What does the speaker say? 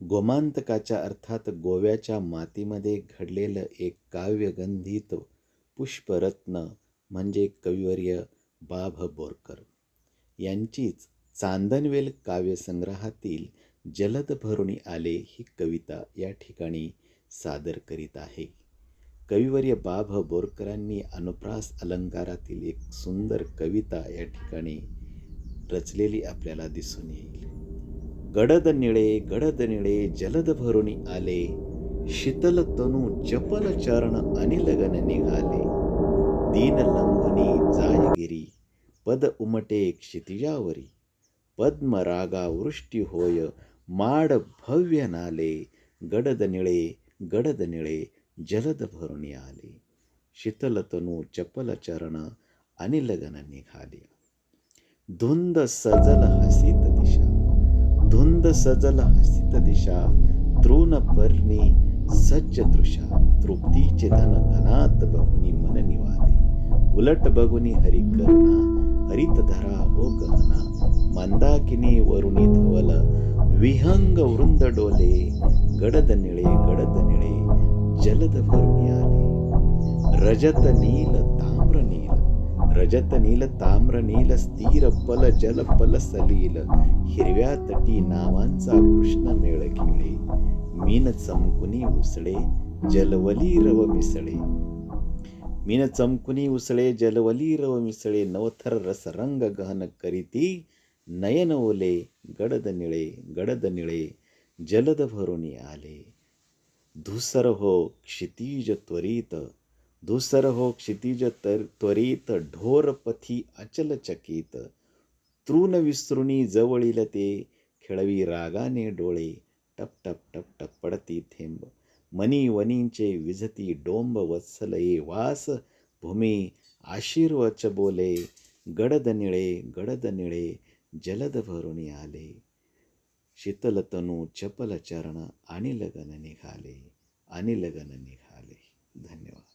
गोमांतकाच्या अर्थात गोव्याच्या मातीमध्ये घडलेलं एक काव्यगंधित पुष्परत्न म्हणजे कविवर्य बा भ बोरकर. यांचीच चांदनवेल काव्यसंग्रहातील जलद भरुणी आले ही कविता या ठिकाणी सादर करीत आहे. कविवर्य बा भ बोरकरांनी अनुप्रास अलंकारातील एक सुंदर कविता या ठिकाणी रचलेली आपल्याला दिसून येईल. गडद निळे गडद निळे जलद भरुणी आले. शीतल तनू चपल चरण अनिलगन निघाले. दीन लंघुनी जायगिरी पद उमटे क्षितिजावरी. पद्मरागा वृष्टी होय माड भव्य नाले. गडद निळे गडद निळे जलद भरुणी आले. शीतल तनू चपल चरण अनिलगन निघाले. धुंद सजल हसित धुंद सजल हसित दिशा तृण पर्णी सज्ज दृशा तृप्तीचे धन धनात बघुनी मन निवाले उलट बघुनी हरी करुणा हरित धरा हो गहना मंदाकिनी वरुणी धवल विहंग वृंद डोले गडद निळे गडद निळे जलद भरुणी आले रजत नील रजत नील ताम्र नील स्थिर पल जल पल सलील. हिरव्या तटी नावांचा कृष्ण मेळ खेळे मीन चमकुनी उसळे जलवली रव मिसळे. मीन चमकुनी उसळे जलवली रव मिसळे नवथर रस रंग गहन करीती. नयन ओले गडद निळे गडद निळे जलद भरुणी आले. धुसर हो क्षितिज त्वरित धुसर हो क्षितिज तर त्वरित ढोरपथी अचल चकित. तृण विसृणी जवळील ते खेळवी रागाने डोळे. टप टप टप टप पडती थेंब. मनी वनींचे विझती डोंब वत्सल ये वास. भूमी आशीर्वच बोले. गडद निळे गडद निळे जलद भरुणी आले. शीतलतनू चपल चरण आणि लगन निघाले. आणि लगन निघाले. धन्यवाद.